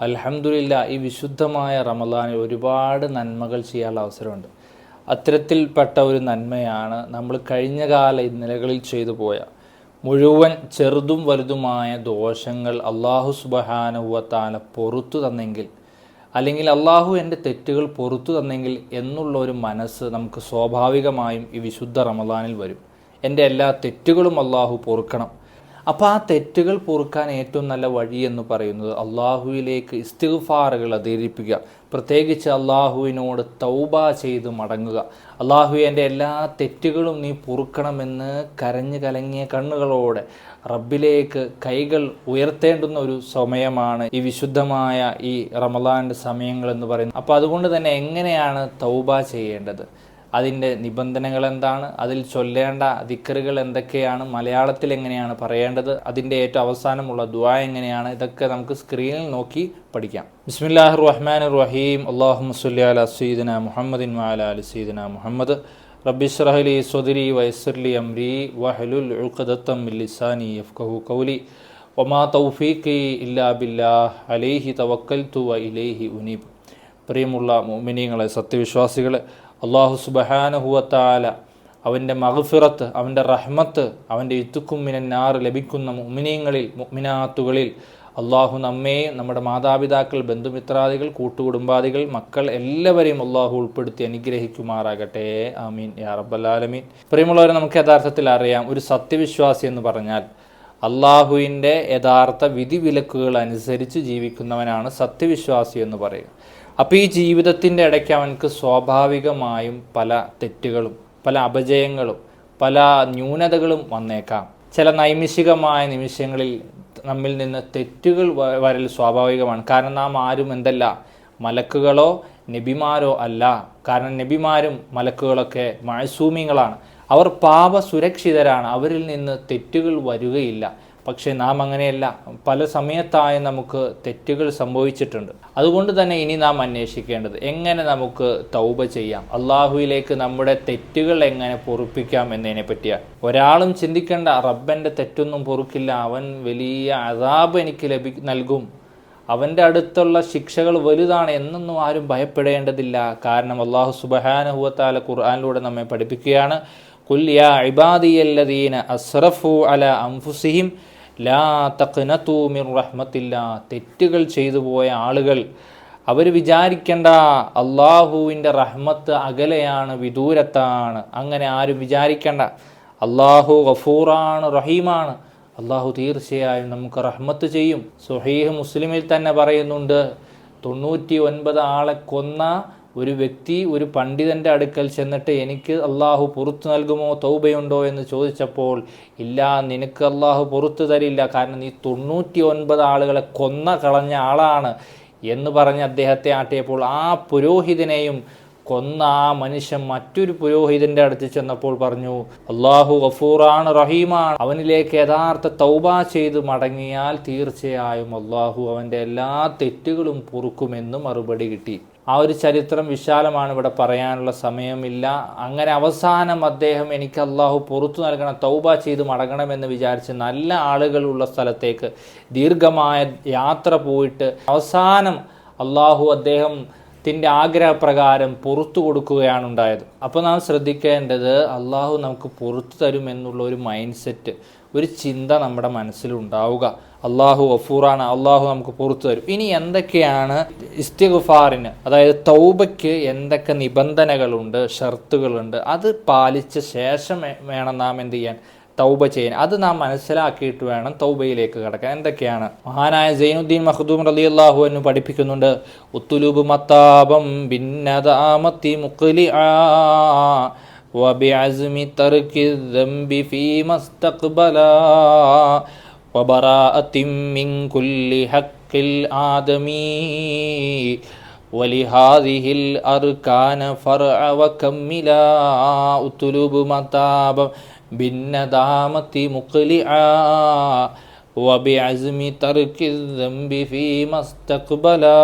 അലഹമുല്ല ഈ വിശുദ്ധമായ റമദാനിൽ ഒരുപാട് നന്മകൾ ചെയ്യാനുള്ള അവസരമുണ്ട്. അത്തരത്തിൽപ്പെട്ട ഒരു നന്മയാണ് നമ്മൾ കഴിഞ്ഞ കാല ഇന്നലകളിൽ ചെയ്തു പോയ. മുഴുവൻ ചെറുതും വലുതുമായ ദോഷങ്ങൾ അള്ളാഹു സുബഹാനുവത്താല പൊറത്തു തന്നെങ്കിൽ അല്ലെങ്കിൽ അള്ളാഹു എന്റെ തെറ്റുകൾ പൊറത്തു തന്നെങ്കിൽ എന്നുള്ള ഒരു മനസ്സ് നമുക്ക് സ്വാഭാവികമായും ഈ വിശുദ്ധ റമദാനിൽ വരും. എന്റെ എല്ലാ തെറ്റുകളും അള്ളാഹു പൊറുക്കണം. അപ്പോൾ ആ തെറ്റുകൾ പൊറുക്കാൻ ഏറ്റവും നല്ല വഴി എന്ന് പറയുന്നത് അള്ളാഹുവിലേക്ക് ഇസ്തിഫാറുകൾ അധികരിപ്പിക്കുക പ്രത്യേകിച്ച് അള്ളാഹുവിനോട് തൗബ ചെയ്ത് മടങ്ങുക. അള്ളാഹു എന്റെ എല്ലാ തെറ്റുകളും നീ പൊറുക്കണമെന്ന് കരഞ്ഞു കലങ്ങിയ കണ്ണുകളോടെ റബ്ബിലേക്ക് കൈകൾ ഉയർത്തേണ്ടുന്ന ഒരു സമയമാണ് ഈ വിശുദ്ധമായ ഈ റമദാന്റെ സമയങ്ങൾ എന്ന് പറയുന്നത്. അപ്പോൾ അതുകൊണ്ട് തന്നെ എങ്ങനെയാണ് തൗബ ചെയ്യേണ്ടത്? അതിന്റെ നിബന്ധനകൾ എന്താണ് അതിൽ ചൊല്ലേണ്ട ദിക്കറുകൾ എന്തൊക്കെയാണ്? മലയാളത്തിൽ എങ്ങനെയാണ് പറയേണ്ടത്? അതിന്റെ ഏറ്റവും അവസാനമുള്ള ദുആ എങ്ങനെയാണ്? ഇതൊക്കെ നമുക്ക് സ്ക്രീനിൽ നോക്കി പഠിക്കാം. ബിസ്മില്ലാഹ് റഹ്മാൻ റഹീം അള്ളാഹു മുസ്ലി അല സീദന മുഹമ്മദിൻ വാല അലി സീദന മുഹമ്മദ്. റബ്ബിഷ്റഹലി സ്വദിരി വയസ്സർലി അംരി വഹലുൽ ഉഖദത്തം ലിസാനി യഫ്കഹു കൗലി ഒമാ തൗഫീഖി ഇല്ലാ ബില്ലാഹ് അലൈഹി തവക്കൽതു വ ഇലൈഹി ഉനീബ്. പ്രിയമുള്ള മോമിനിയങ്ങളെ സത്യവിശ്വാസികളെ അള്ളാഹു സുബഹാനഹുവത്താല അവന്റെ മഹഫിറത്ത് അവന്റെ റഹ്മത്ത് അവന്റെ ഇത്തുക്കുമ്മിനാർ ലഭിക്കുന്ന മുമിനീങ്ങളിൽ മുമിനാത്തുകളിൽ അള്ളാഹു നമ്മെയും നമ്മുടെ മാതാപിതാക്കൾ ബന്ധുമിത്രാദികൾ കൂട്ടുകുടുംബാദികൾ മക്കൾ എല്ലാവരെയും അള്ളാഹു ഉൾപ്പെടുത്തി അനുഗ്രഹിക്കുമാറാകട്ടെ. ആമീൻ. യാ റബ്ബല്ലാലമീൻ പ്രിയമുള്ളവരെ നമുക്ക് യഥാർത്ഥത്തിൽ അറിയാം. ഒരു സത്യവിശ്വാസി എന്ന് പറഞ്ഞാൽ അള്ളാഹുവിന്റെ യഥാർത്ഥ വിധിവിലക്കുകൾ അനുസരിച്ച് ജീവിക്കുന്നവനാണ് സത്യവിശ്വാസി എന്ന് പറയുക. അപ്പോൾ ഈ ജീവിതത്തിന്റെ ഇടയ്ക്ക് അവനക്ക് സ്വാഭാവികമായും പല തെറ്റുകളും പല അപജയങ്ങളും പല ന്യൂനതകളും വന്നേക്കാം. ചില നൈമിഷികമായ നിമിഷങ്ങളിൽ നമ്മിൽ നിന്ന് തെറ്റുകൾ വരൽ സ്വാഭാവികമാണ്. കാരണം നാം ആരും എന്തല്ല മലക്കുകളോ നബിമാരോ അല്ല. കാരണം നബിമാരും മലക്കുകളൊക്കെ മഴസൂമിങ്ങളാണ് അവർ പാപ സുരക്ഷിതരാണ് അവരിൽ നിന്ന് തെറ്റുകൾ വരികയില്ല. പക്ഷേ നാം അങ്ങനെയല്ല. പല സമയത്തായി നമുക്ക് തെറ്റുകൾ സംഭവിച്ചിട്ടുണ്ട്. അതുകൊണ്ട് തന്നെ ഇനി നാം അന്വേഷിക്കേണ്ടത് എങ്ങനെ നമുക്ക് തൗബ ചെയ്യാം? അള്ളാഹുവിലേക്ക് നമ്മുടെ തെറ്റുകൾ എങ്ങനെ പൊറുപ്പിക്കാം എന്നതിനെ പറ്റിയാണ് ഒരാളും ചിന്തിക്കേണ്ട റബ്ബന്റെ തെറ്റൊന്നും പൊറുക്കില്ല. അവൻ വലിയ അതാബ് എനിക്ക് ലഭി നൽകും. അവന്റെ അടുത്തുള്ള ശിക്ഷകൾ വലുതാണ് എന്നൊന്നും ആരും ഭയപ്പെടേണ്ടതില്ല. കാരണം അള്ളാഹു സുബഹാനഹുവത്താല ഖുർആാനിലൂടെ നമ്മെ പഠിപ്പിക്കുകയാണ്. കുല്യ ഇബാദിയല്ലദീന അസ്റഫു അല അംഫുസിഹിം ലാ തഖ്നതു മിർ റഹ്മത്തില്ല. തെറ്റുകൾ ചെയ്തു പോയ ആളുകൾ. അവർ വിചാരിക്കേണ്ട അള്ളാഹുവിന്റെ റഹ്മത്ത് അകലെയാണ് വിദൂരത്താണ്. അങ്ങനെ ആരും വിചാരിക്കേണ്ട. അള്ളാഹു ഗഫൂറാണ് റഹീമാണ്. അള്ളാഹു തീർച്ചയായും നമുക്ക് റഹ്മത്ത് ചെയ്യും. സുഹീഹ് മുസ്ലിമിൽ തന്നെ പറയുന്നുണ്ട് തൊണ്ണൂറ്റി ഒൻപത് ആളെ കൊന്ന ഒരു വ്യക്തി ഒരു പണ്ഡിതന്റെ അടുക്കൽ ചെന്നിട്ട് എനിക്ക് അള്ളാഹു പുറത്തു നൽകുമോ തൗബയുണ്ടോ എന്ന് ചോദിച്ചപ്പോൾ ഇല്ല നിനക്ക് അള്ളാഹു പുറത്തു തരില്ല കാരണം നീ തൊണ്ണൂറ്റി ഒൻപത് ആളുകളെ കൊന്ന കളഞ്ഞ ആളാണ് എന്ന് പറഞ്ഞ് അദ്ദേഹത്തെ ആട്ടിയപ്പോൾ ആ പുരോഹിതനെയും കൊന്ന ആ മനുഷ്യൻ മറ്റൊരു പുരോഹിതന്റെ അടുത്ത് ചെന്നപ്പോൾ പറഞ്ഞു അള്ളാഹു ഗഫൂറാണ് റഹീമാണ്. അവനിലേക്ക് യഥാർത്ഥ തൗബ ചെയ്ത് മടങ്ങിയാൽ തീർച്ചയായും അള്ളാഹു അവന്റെ എല്ലാ തെറ്റുകളും പൊറുക്കുമെന്ന് മറുപടി കിട്ടി. ആ ഒരു ചരിത്രം വിശാലമാണ് ഇവിടെ പറയാനുള്ള സമയമില്ല. അങ്ങനെ അവസാനം അദ്ദേഹം എനിക്ക് അള്ളാഹു പുറത്തു നൽകണം തൗബ ചെയ്ത് മടങ്ങണമെന്ന് വിചാരിച്ച് നല്ല ആളുകളുള്ള സ്ഥലത്തേക്ക് ദീർഘമായ യാത്ര പോയിട്ട് അവസാനം അള്ളാഹു അദ്ദേഹം ത്തിന്റെ ആഗ്രഹപ്രകാരം പുറത്തു കൊടുക്കുകയാണ് ഉണ്ടായത്. അപ്പോൾ നാം ശ്രദ്ധിക്കേണ്ടത് അള്ളാഹു നമുക്ക് പുറത്തു തരുമെന്നുള്ള ഒരു മൈൻഡ് സെറ്റ് ഒരു ചിന്ത നമ്മുടെ മനസ്സിലുണ്ടാവുക അള്ളാഹു അഫൂറാണ് അള്ളാഹു നമുക്ക് പുറത്തു തരും. ഇനി എന്തൊക്കെയാണ് ഇസ്തിഗുഫാറിന് അതായത് തൗബയ്ക്ക് എന്തൊക്കെ നിബന്ധനകളുണ്ട് ഷർത്തുകളുണ്ട് അത് പാലിച്ച ശേഷം വേണം നാം എന്ത് ചെയ്യാൻ? തൗബ ചെയ്യാൻ അത് നാം മനസ്സിലാക്കിയിട്ട് വേണം തൗബയിലേക്ക് കടക്കാൻ എന്തൊക്കെയാണ് മഹാനായ സൈനുദ്ദീൻ മഖ്ദൂം റളിയല്ലാഹു അൻഹു പഠിപ്പിക്കുന്നുണ്ട് ഉത്തുലൂബ് മത്താബം ഭിന്നതാമത്തി മുഖ്ലി وبعزم ترك الذنب فيما استقبلا وبراءة من كل حق الآدمي ولهذه الأركان فرع وكملا أطلب متابا بالندامة مقلعا وبعزم ترك الذنب فيما استقبلا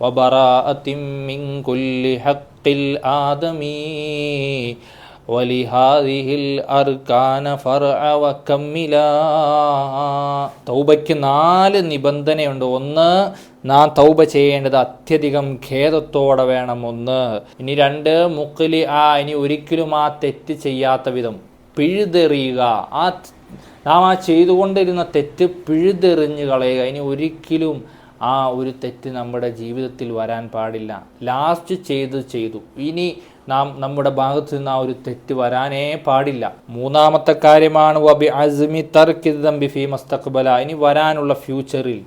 وبراءة من كل حق الآدمي വലിഹാദിഹിൽ അർക്കാന തൗബയ്ക്ക് നാല് നിബന്ധനയുണ്ട്. ഒന്ന് നാം തൗബ ചെയ്യേണ്ടത് അത്യധികം ഖേദത്തോടെ വേണം. ഒന്ന് ഇനി രണ്ട് മുക്കലി ആ ഇനി ഒരിക്കലും ആ തെറ്റ് ചെയ്യാത്ത വിധം പിഴുതെറിയുക. ആ നാം ആ ചെയ്തുകൊണ്ടിരുന്ന തെറ്റ് പിഴുതെറിഞ്ഞ് കളയുക. ഇനി ഒരിക്കലും ആ ഒരു തെറ്റ് നമ്മുടെ ജീവിതത്തിൽ വരാൻ പാടില്ല. ലാസ്റ്റ് ചെയ്ത് ചെയ്തു. ഇനി നാം നമ്മുടെ ഭാഗത്ത് നിന്ന് ആ ഒരു തെറ്റ് വരാനേ പാടില്ല. മൂന്നാമത്തെ കാര്യമാണ് വബി അസ്മി ഇനി വരാനുള്ള ഫ്യൂച്ചറിൽ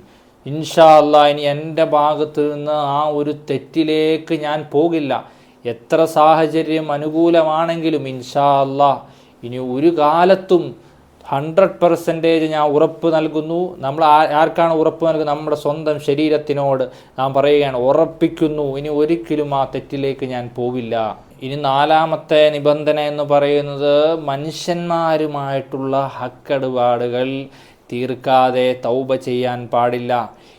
ഇൻഷാ അല്ലാ ഇനി എന്റെ ഭാഗത്ത് നിന്ന് ആ ഒരു തെറ്റിലേക്ക് ഞാൻ പോകില്ല. എത്ര സാഹചര്യം അനുകൂലമാണെങ്കിലും ഇൻഷാ അല്ലാ ഇനി ഒരു കാലത്തും ഹൺഡ്രഡ് പെർസെന്റേജ് ഞാൻ ഉറപ്പ് നൽകുന്നു. നമ്മൾ ആർക്കാണ് ഉറപ്പ് നൽകുന്നത്? നമ്മുടെ സ്വന്തം ശരീരത്തിനോട് നാം പറയുകയാണ് ഉറപ്പിക്കുന്നു. ഇനി ഒരിക്കലും ആ തെറ്റിലേക്ക് ഞാൻ പോവില്ല. ഇനി നാലാമത്തെ നിബന്ധന എന്ന് പറയുന്നത് മനുഷ്യന്മാരുമായിട്ടുള്ള ഹക്കടുപാടുകൾ തീർക്കാതെ തൗബ ചെയ്യാൻ പാടില്ല.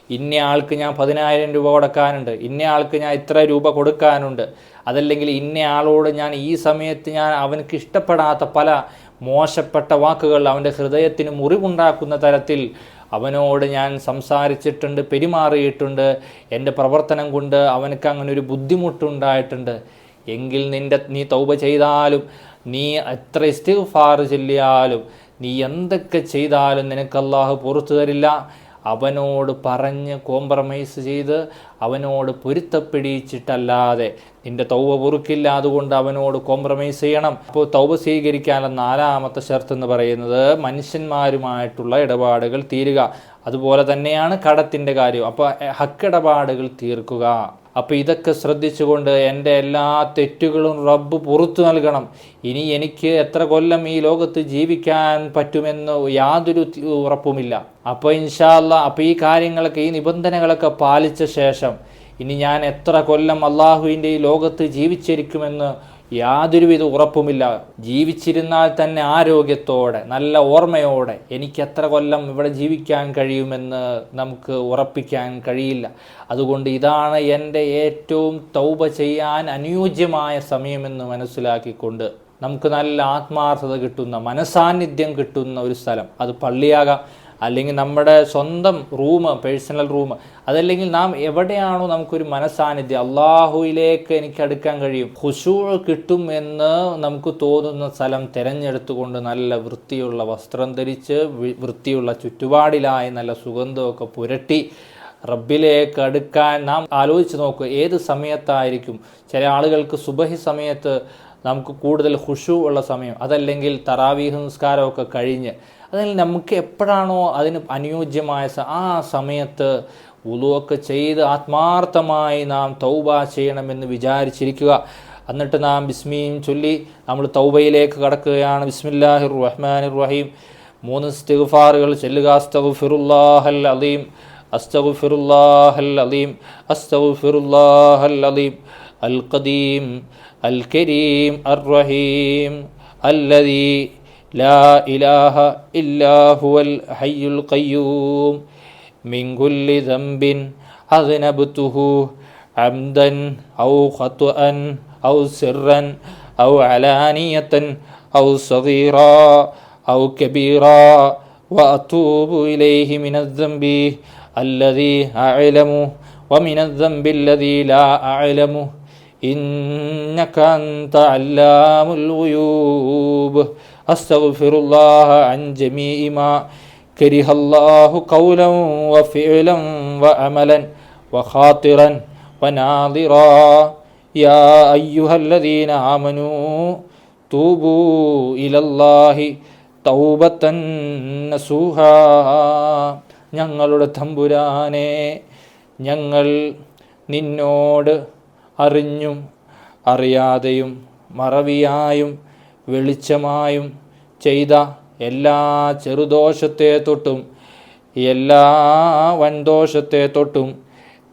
ഇന്ന ആൾക്ക് ഞാൻ പതിനായിരം രൂപ കൊടുക്കാനുണ്ട്. ഇന്ന ആൾക്ക് ഞാൻ ഇത്ര രൂപ കൊടുക്കാനുണ്ട്. അതല്ലെങ്കിൽ ഇന്ന ആളോട് ഞാൻ ഈ സമയത്ത് ഞാൻ അവനക്ക് ഇഷ്ടപ്പെടാത്ത പല മോശപ്പെട്ട വാക്കുകൾ അവന്റെ ഹൃദയത്തിന് മുറിവുണ്ടാക്കുന്ന തരത്തിൽ അവനോട് ഞാൻ സംസാരിച്ചിട്ടുണ്ട് പെരുമാറിയിട്ടുണ്ട്. എന്റെ പ്രവർത്തനം കൊണ്ട് അവനക്ക് അങ്ങനെ ഒരു ബുദ്ധിമുട്ടുണ്ടായിട്ടുണ്ട്. എങ്കിൽ നിന്റെ നീ തൗബ ചെയ്താലും നീ എത്ര ഇസ്തിഫാർ ചെല്ലിയാലും നീ എന്തൊക്കെ ചെയ്താലും നിനക്ക് പുറത്തു തരില്ല. അവനോട് പറഞ്ഞ് കോംപ്രമൈസ് ചെയ്ത് അവനോട് പൊരുത്തപ്പെടിയിച്ചിട്ടല്ലാതെ നിന്റെ തൗവ പൊറുക്കില്ല അതുകൊണ്ട് അവനോട് കോംപ്രമൈസ് ചെയ്യണം. അപ്പോൾ തൗവ സ്വീകരിക്കാനുള്ള നാലാമത്തെ ഷർത്ത് എന്ന് പറയുന്നത് മനുഷ്യന്മാരുമായിട്ടുള്ള ഇടപാടുകൾ തീരുക. അതുപോലെ തന്നെയാണ് കടത്തിന്റെ കാര്യം. അപ്പോൾ ഹക്കിടപാടുകൾ തീർക്കുക. അപ്പോൾ ഇതൊക്കെ ശ്രദ്ധിച്ചുകൊണ്ട് എന്റെ എല്ലാ തെറ്റുകളും റബ്ബ് പുറത്തു നൽകണം. ഇനി എനിക്ക് എത്ര കൊല്ലം ഈ ലോകത്ത് ജീവിക്കാൻ പറ്റുമെന്ന് യാതൊരു ഉറപ്പുമില്ല. അപ്പോൾ ഇൻഷാല്ല അപ്പോൾ ഈ കാര്യങ്ങളൊക്കെ ഈ നിബന്ധനകളൊക്കെ പാലിച്ച ശേഷം ഇനി ഞാൻ എത്ര കൊല്ലം അള്ളാഹുവിന്റെ ഈ ലോകത്ത് ജീവിച്ചിരിക്കുമെന്ന് യാതൊരുവിധ ഉറപ്പുമില്ല. ജീവിച്ചിരുന്നാൽ തന്നെ ആരോഗ്യത്തോടെ നല്ല ഓർമ്മയോടെ എനിക്ക് എത്ര കൊല്ലം ഇവിടെ ജീവിക്കാൻ കഴിയുമെന്ന് നമുക്ക് ഉറപ്പിക്കാൻ കഴിയില്ല. അതുകൊണ്ട് ഇതാണ് എന്റെ ഏറ്റവും തൗപ ചെയ്യാൻ അനുയോജ്യമായ സമയമെന്ന് മനസ്സിലാക്കിക്കൊണ്ട് നമുക്ക് നല്ല ആത്മാർത്ഥത കിട്ടുന്ന മനസാന്നിധ്യം കിട്ടുന്ന ഒരു സ്ഥലം. അത് പള്ളിയാകാം അല്ലെങ്കിൽ നമ്മുടെ സ്വന്തം റൂം പേഴ്സണൽ റൂം അതല്ലെങ്കിൽ നാം എവിടെയാണോ നമുക്കൊരു മനസാന്നിധ്യം അള്ളാഹുയിലേക്ക് എനിക്ക് അടുക്കാൻ കഴിയും. ഹുശൂ കിട്ടും എന്ന് നമുക്ക് തോന്നുന്ന സ്ഥലം തിരഞ്ഞെടുത്തുകൊണ്ട് നല്ല വൃത്തിയുള്ള വസ്ത്രം ധരിച്ച് വൃത്തിയുള്ള ചുറ്റുപാടിലായി നല്ല സുഗന്ധമൊക്കെ പുരട്ടി റബ്ബിലേക്ക് അടുക്കാൻ നാം ആലോചിച്ച് നോക്കുക ഏത് സമയത്തായിരിക്കും? ചില ആളുകൾക്ക് സുബഹി സമയത്ത് നമുക്ക് കൂടുതൽ ഹുഷു ഉള്ള സമയം അതല്ലെങ്കിൽ തറാവീഹ് നിസ്കാരമൊക്കെ കഴിഞ്ഞ് അതിൽ നമുക്ക് എപ്പോഴാണോ അതിന് അനുയോജ്യമായ ആ സമയത്ത് ഉളുവൊക്കെ ചെയ്ത് ആത്മാർത്ഥമായി നാം തൗബ ചെയ്യണമെന്ന് വിചാരിച്ചിരിക്കുക. എന്നിട്ട് നാം ബിസ്മിയും ചൊല്ലി നമ്മൾ തൗബയിലേക്ക് കടക്കുകയാണ്. ബിസ്മില്ലാഹിർ റഹ്മാനിർ റഹീം മൂന്ന് സ്തിഗ്ഫാറുകൾ ചെല്ലുക. അസ്തഗുഫിറുല്ലാഹൽ അലീം അസ്തഗുഫിറുല്ലാഹൽ അലീം അസ്തഗുഫിറുല്ലാഹൽ അലീം അൽ ഖദീം അൽ കരീം അർ റഹീം അല്ലദീ لا إله إلا هو الحي القيوم. من كل ذنب أذنبته عمدا أو خطأ أو سرا أو علانية أو صغيرا أو كبيرا. وأتوب إليه من الذنب الذي أعلم ومن الذنب الذي لا أعلمه إنك أنت علام الغيوب. أستغفر الله عن جميع ما كره الله قولا وفعلا وعملا وخاطرا وناظرا يا أيها الذين آمنوا توبوا إلى الله തൗബത്ത നസൂഹ ഞങ്ങളുടെ തമ്പുരാനെ ഞങ്ങൾ നിന്നോട് അറിഞ്ഞും അറിയാതെയും മറവിയായും വെളിച്ചമായും ചെയ്ത എല്ലാ ചെറുദോഷത്തെ തൊട്ടും എല്ലാ വൻദോഷത്തെ തൊട്ടും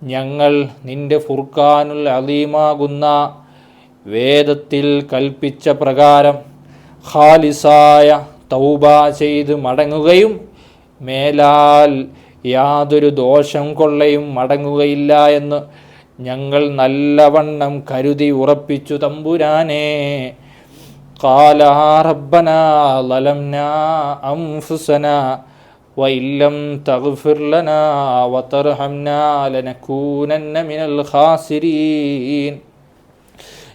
ഞങ്ങൾ നിന്റെ ഫുർഖാനുൽ അലീമാകുന്ന വേദത്തിൽ കൽപ്പിച്ച പ്രകാരം ഖാലിസായ തൗബ ചെയ്ത് മടങ്ങുകയും മേലാൽ യാതൊരു ദോഷം കൊള്ളയും മടങ്ങുകയില്ല എന്ന് ഞങ്ങൾ നല്ലവണ്ണം കരുതി ഉറപ്പിച്ചു തമ്പുരാനേ. قال ربنا ظلمنا أنفسنا وإن لم تغفر لنا وترحمنا لنكونن من الخاسرين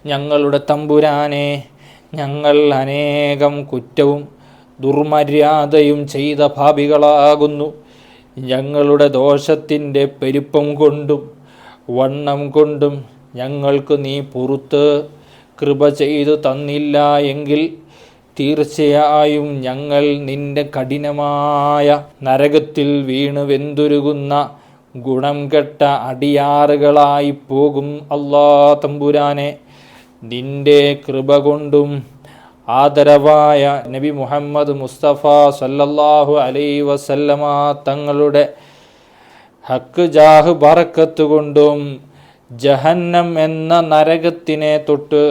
ഞങ്ങളുടെ തമ്പുരാനെ ഞങ്ങൾ അനേകം കുറ്റവും ദുർമര്യാദയും ചെയ്ത ഭാവികളാകുന്നു ഞങ്ങളുടെ ദോഷത്തിൻ്റെ പെരുപ്പം കൊണ്ടും വണ്ണം കൊണ്ടും ഞങ്ങൾക്ക് നീ പുറത്ത് കൃപ ചെയ്തു തന്നില്ല എങ്കിൽ തീർച്ചയായും ഞങ്ങൾ നിന്റെ കഠിനമായ നരകത്തിൽ വീണു വെന്തുരുകുന്ന ഗുണം കെട്ട അടിയാറുകളായി പോകും അല്ലാ തമ്പുരാനെ. നിന്റെ കൃപ കൊണ്ടും ആദരവായ നബി മുഹമ്മദ് മുസ്തഫ സല്ലല്ലാഹു അലൈ വസല്ലമ തങ്ങളുടെ ഹക്ക് ജാഹ് ബറക്കത്ത് കൊണ്ടും ജഹന്നം എന്ന നരകത്തിനെ തൊട്ട്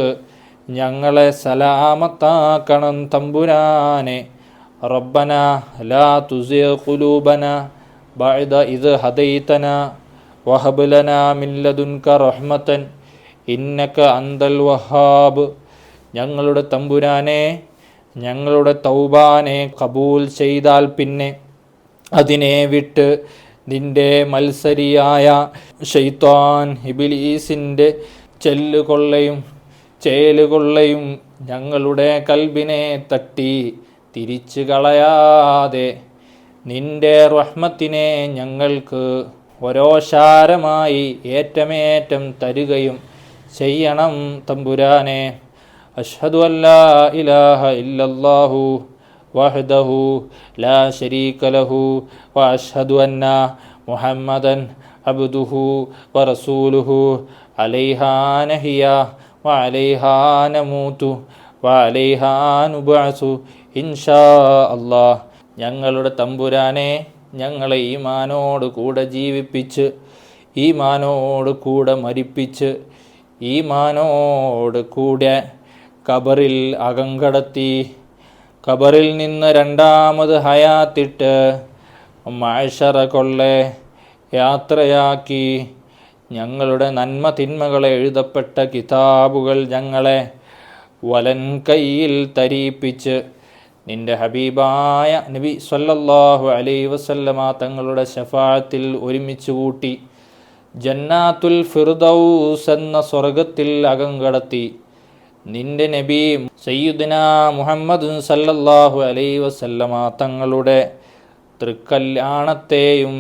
ഞങ്ങളെ സലാമത്താക്കണം തമ്പുരാനെ. റബ്ബന ലാ തുസിയ കുലൂബന ബഅദ ഇത് ഹദൈതന വഹബുലന ലനാ റഹ്മത്തൻ ഇന്നക അന്തൽ വഹാബ്. ഞങ്ങളുടെ തമ്പുരാനെ ഞങ്ങളുടെ തൗബാനെ കബൂൽ ചെയ്താൽ പിന്നെ അതിനെ വിട്ട് നിന്റെ മത്സരിയായ ഷെയ്ത്താൻ ഹിബിലീസിന്റെ ചെല്ലുകൊള്ളയും ചേലുകൊള്ളയും ഞങ്ങളുടെ കൽബിനെ തട്ടി തിരിച്ചു കളയാതെ നിന്റെ റഹ്മത്തിനെ ഞങ്ങൾക്ക് ഓരോശാരമായി ഏറ്റമേറ്റം തരുകയും ചെയ്യണം തമ്പുരാനെ. അഷ്ഹദു അല്ലാ ഇലാഹ ഇല്ലല്ലാഹു. വഹ്ദഹു شريك له ലഹു ان محمدا عبده ورسوله عليها نهيا وعليها نموت وعليها نبعث إن شاء الله ഞങ്ങളുടെ തമ്പുരാനെ ഞങ്ങളെ ഈമാനോട് കൂടെ ജീവിപ്പിച്ച് ഈമാനോട് കൂടെ മരിപ്പിച്ച് ഈമാനോട് കൂടെ കബറിൽ അകങ്കടത്തി കബറിൽ നിന്ന് രണ്ടാമത് ഹയാത്തിട്ട് മാഷറ കൊള്ളെ യാത്രയാക്കി. ഞങ്ങളുടെ നന്മ തിന്മകളെ എഴുതപ്പെട്ട കിതാബുകൾ ഞങ്ങളെ വലൻ കയ്യിൽ തരിപ്പിച്ച് നിന്റെ ഹബീബായ നബി സല്ലല്ലാഹു അലൈ വസല്ലമ തങ്ങളുടെ ശഫാത്തിൽ ഒരുമിച്ച് കൂട്ടി ജന്നാത്തുൽ ഫിർദൌസ് എന്ന സ്വർഗത്തിൽ അകങ്കടത്തി നിന്റെ നബി സയ്യുദിന മുഹമ്മദ് സല്ലല്ലാഹു അലൈ വസല്ലമ തങ്ങളുടെ തൃക്കല്യാണത്തെയും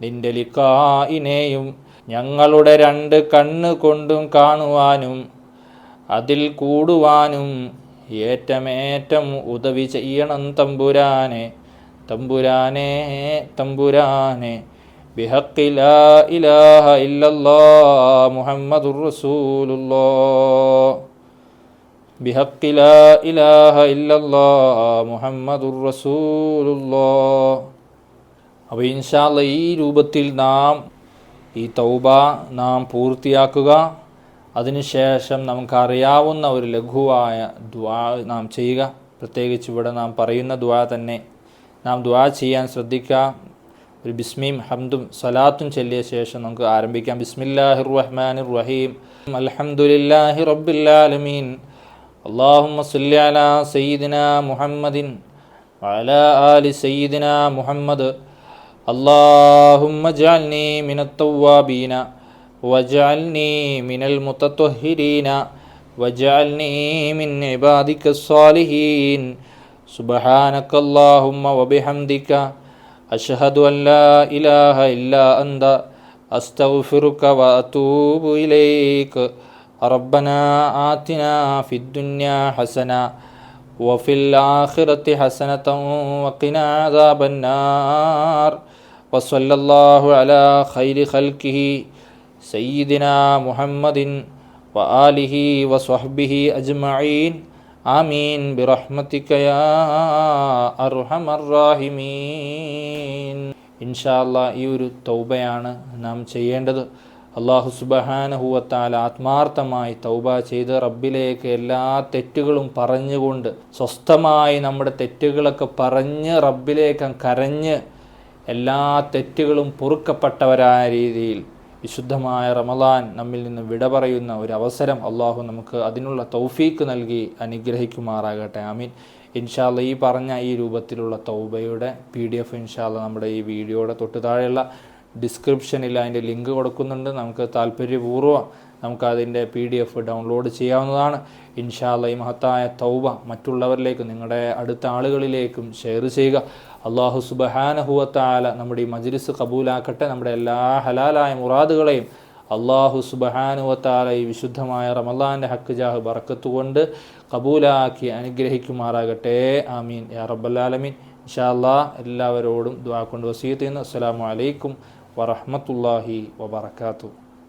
നിന്റെ ലിക്കായിനെയും ഞങ്ങളുടെ രണ്ട് കണ്ണ് കൊണ്ടും കാണുവാനും അതിൽ കൂടുവാനും ഏറ്റമേറ്റം ഉദവി ചെയ്യണം തമ്പുരാനെ തമ്പുരാനെ തമ്പുരാനെ. ബിഹഖി ലാ ഇലാഹ ഇല്ലല്ലാ മുഹമ്മദുർ لا إله إلا الله محمد رسول الله അപ്പോൾ ഇൻഷാല്ല ഈ രൂപത്തിൽ നാം ഈ തൗബ നാം പൂർത്തിയാക്കുക. അതിനുശേഷം നമുക്കറിയാവുന്ന ഒരു ലഘുവായ ദ്വാ നാം ചെയ്യുക. പ്രത്യേകിച്ച് ഇവിടെ നാം പറയുന്ന ദ്വാ തന്നെ നാം ദ്വാ ചെയ്യാൻ ശ്രദ്ധിക്കുക. ഒരു ബിസ്മീം ഹംദും സലാത്തും ചൊല്ലിയ ശേഷം നമുക്ക് ആരംഭിക്കാം. ബിസ്മില്ലാഹിർ റഹ്മാനിർ റഹീം. അൽഹംദുലില്ലാഹി റബ്ബിൽ ആലമീൻ. اللهم صل على سيدنا محمد وعلى آل سيدنا محمد اللهم اجعلني من التوابين واجعلني من المتطهرين واجعلني من عبادك الصالحين سبحانك اللهم وبحمدك أشهد أن لا إله إلا أنت أستغفرك وأتوب إليك ربنا آتنا في الدنيا حسنة وفي الآخرة حسنة وقنا عذاب النار وصلى الله على خير خلقه سيدنا محمد وآله وصحبه أجمعين آمين برحمتك يا أرحم الراحمين إن شاء الله ഈ ഒരു തൗബയാണ് നാം ചെയ്യേണ്ടത് അള്ളാഹു സുബഹാനഹുവത്താൽ ആത്മാർത്ഥമായി തൗബ ചെയ്ത് റബ്ബിലേക്ക് എല്ലാ തെറ്റുകളും പറഞ്ഞുകൊണ്ട് സ്വസ്ഥമായി നമ്മുടെ തെറ്റുകളൊക്കെ പറഞ്ഞ് റബ്ബിലേക്ക് കരഞ്ഞ് എല്ലാ തെറ്റുകളും പൊറുക്കപ്പെട്ടവരായ രീതിയിൽ വിശുദ്ധമായ റമദാൻ നമ്മിൽ നിന്ന് വിട പറയുന്ന ഒരു അവസരം അള്ളാഹു നമുക്ക് അതിനുള്ള തൗഫീക്ക് നൽകി അനുഗ്രഹിക്കുമാറാകട്ടെ. ആമീൻ. ഇൻഷാല്ല ഈ പറഞ്ഞ ഈ രൂപത്തിലുള്ള തൗബയുടെ പി ഡി എഫ് ഇൻഷാല്ല നമ്മുടെ ഈ വീഡിയോയുടെ തൊട്ട് താഴെയുള്ള ഡിസ്ക്രിപ്ഷനിൽ അതിന്റെ ലിങ്ക് കൊടുക്കുന്നുണ്ട്. നമുക്ക് താല്പര്യപൂർവം നമുക്കതിന്റെ പി ഡി എഫ് ഡൗൺലോഡ് ചെയ്യാവുന്നതാണ്. ഇൻഷാല്ല ഈ മഹത്തായ തൗബ മറ്റുള്ളവരിലേക്കും നിങ്ങളുടെ അടുത്ത ആളുകളിലേക്കും ഷെയർ ചെയ്യുക. അള്ളാഹു സുബഹാനഹുവത്താല നമ്മുടെ ഈ മജ്ലിസ് കബൂലാക്കട്ടെ. നമ്മുടെ എല്ലാ ഹലാലായ മുറാദുകളെയും അള്ളാഹു സുബഹാനുവത്താല ഈ വിശുദ്ധമായ റമല്ലാന്റെ ഹക്ക് ജാഹ് ബറക്കത്ത് കൊണ്ട് കബൂലാക്കി അനുഗ്രഹിക്കുമാറാകട്ടെ. ആമീൻ. യാ റബ്ബല്ലാലമീൻ ഇൻഷാ അല്ലാ എല്ലാവരോടും ദ്വാ കൊണ്ട് വസീത്ത് അസ്സലാമു ورحمة الله وبركاته.